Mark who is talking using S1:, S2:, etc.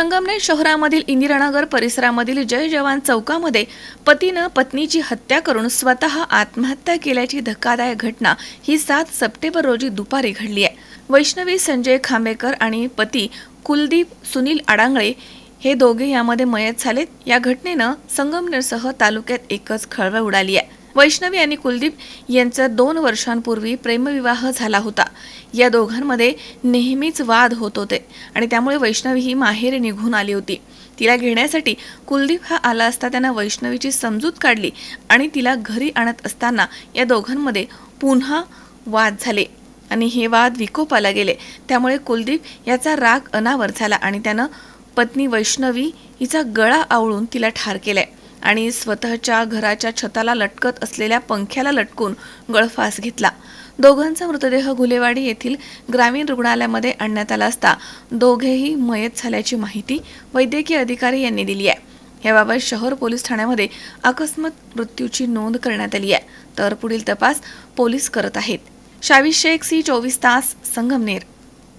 S1: संगमनेर शहरामधील इंदिरानगर परिसरामधील जय जवान चौकामध्ये पतीनं पत्नीची हत्या करून स्वतः आत्महत्या केल्याची धक्कादायक घटना ही सात सप्टेंबर रोजी दुपारी घडली आहे. वैष्णवी संजय खांबेकर आणि पती कुलदीप सुनील आडांगळे हे दोघे यामध्ये मयत झालेत. या घटनेनं संगमनेरसह तालुक्यात एकच खळबळ उडाली आहे. वैष्णवी आणि कुलदीप यांचा दोन वर्षांपूर्वी प्रेमविवाह झाला होता. या दोघांमध्ये नेहमीच वाद होत होते आणि त्यामुळे वैष्णवी ही माहेर निघून आली होती. तिला घेण्यासाठी कुलदीप हा आला असता त्यानं वैष्णवीची समजूत काढली आणि तिला घरी आणत असताना या दोघांमध्ये पुन्हा वाद झाले आणि हे वाद विकोपाला गेले. त्यामुळे कुलदीप याचा राग अनावर झाला आणि त्यानं पत्नी वैष्णवी हिचा गळा आवळून तिला ठार केलाय. आणि स्वतःच्या घराच्या छताला लटकत असलेल्या पंख्याला लटकून गळफास घेतला. दोघांचा मृतदेह गुलेवाडी येथील ग्रामीण रुग्णालयामध्ये आणण्यात आला असता दोघेही मयत झाल्याची माहिती वैद्यकीय अधिकारी यांनी दिली आहे. याबाबत शहर पोलीस ठाण्यामध्ये अकस्मात मृत्यूची नोंद करण्यात आली आहे. तर पुढील तपास पोलीस करत आहेत. शावी शेख सी चोवीस तास संगमनेर